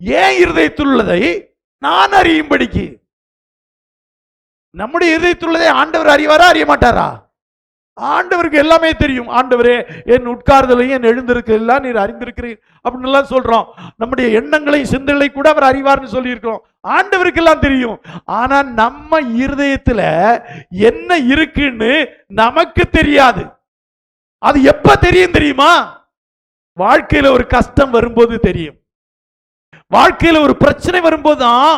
ஏன் இருதயத்தில் உள்ளதை நான் அறியும்படிக்கு? நம்முடைய இருதயத்தில் உள்ளதை ஆண்டவர் அறிவாரா அறிய மாட்டாரா ஆண்டவருக்கு எல்லாமே தெரியும். ஆண்டவரே என் உட்கார்தலையும் என் எழுந்திருக்கலாம் நீர் அறிந்திருக்கிறீர் அப்படின்னு எல்லாம் சொல்றோம். நம்முடைய எண்ணங்களை சிந்தனை கூட அவர் அறிவார்னு சொல்லியிருக்கிறோம். ஆண்டவருக்கு எல்லாம் தெரியும். ஆனா நம்ம இருதயத்துல என்ன இருக்குன்னு நமக்கு தெரியாது. அது எப்ப தெரியும் தெரியுமா? வாழ்க்கையில ஒரு கஷ்டம் வரும்போது தெரியும். வாழ்க்கையில் ஒரு பிரச்சனை வரும்போது தான்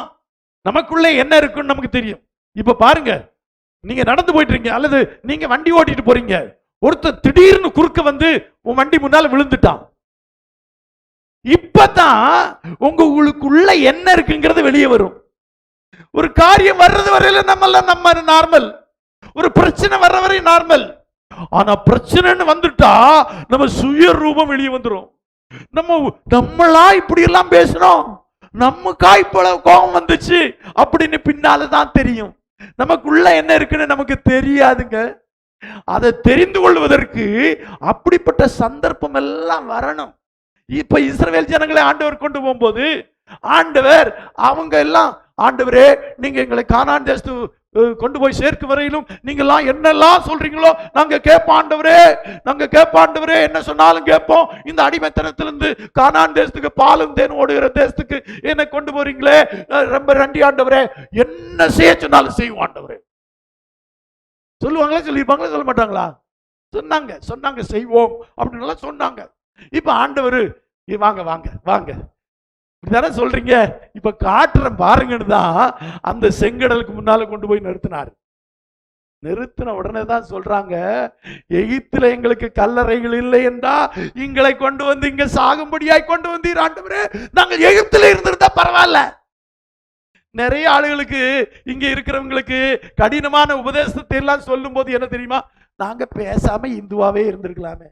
நமக்குள்ளே என்ன இருக்குன்னு நமக்கு தெரியும். இப்போ பாருங்க நீங்கள் நடந்து போயிட்டு இருக்கீங்க அல்லது நீங்கள் வண்டி ஓட்டிட்டு போறீங்க. ஒருத்தர் திடீர்னு குறுக்க வந்து உன் வண்டி முன்னால் விழுந்துட்டான். இப்பதான் உங்க உங்களுக்குள்ள என்ன இருக்குங்கிறது வெளியே வரும். ஒரு காரியம் வர்றது வரையில நம்ம நம்ம நார்மல் ஒரு பிரச்சனை வர்ற வரை நார்மல் ஆனா பிரச்சனைன்னு வந்துட்டா நம்ம சுய ரூபம் வெளியே வந்துடும் நம்ம நம்மளா இப்படி எல்லாம் பேசுறோம். நமக்கா இப்போ கோபம் வந்துச்சு அப்படின்னு பின்னால தான் தெரியும். நமக்குள்ள என்ன இருக்குன்னு நமக்கு தெரியாதுங்க. அதை தெரிந்து கொள்வதற்கு அப்படிப்பட்ட சந்தர்ப்பம் எல்லாம் வரணும். இப்ப இஸ்ரவேல் ஜனங்களை ஆண்டவர் கொண்டு போகும்போது ஆண்டவர் அவங்க எல்லாம் ஆண்டவரே நீங்க எங்களை காணான் தேசத்து கொண்டு போய் சேர்க்க வரையிலும் நீங்க எல்லாம் என்னெல்லாம் சொல்றீங்களோ நாங்க கேட்பாண்டவரே நாங்க கேட்பாண்டவரே என்ன சொன்னாலும் கேட்போம். இந்த அடிமைத்தனத்திலிருந்து கானான் தேசத்துக்கு பாலும் தேன் ஓடுகிற தேசத்துக்கு என்னை கொண்டு போறீங்களே? ரொம்ப நன்றி ஆண்டவரே. என்ன செய்ய சொன்னாலும் செய்வோம் ஆண்டவரே. சொல்லுவாங்களா சொல்லியிருப்பாங்களா சொல்ல மாட்டாங்களா? சொன்னாங்க சொன்னாங்க செய்வோம் அப்படின்னு எல்லாம் சொன்னாங்க. இப்ப ஆண்டவர் வாங்க வாங்க வாங்க. இப்படிதானே சொல்றீங்க? இப்ப காட்டுறேன் பாருங்கன்னு தான் அந்த செங்கடலுக்கு முன்னால கொண்டு போய் நிறுத்தினார். நிறுத்தின உடனே தான் சொல்றாங்க எகிப்துல எங்களுக்கு கல்லறைகள் இல்லை என்றா எங்களை கொண்டு வந்து இங்க சாகும்படியாய் கொண்டு வந்தீர் ஆண்டவரே. நாங்கள் எகிப்துல இருந்திருந்தா பரவாயில்ல. நிறைய ஆளுகளுக்கு இங்க இருக்கிறவங்களுக்கு கடினமான உபதேசத்தை எல்லாம் சொல்லும் போது என்ன தெரியுமா? நாங்க பேசாம இந்துவாவே இருந்திருக்கலாமே.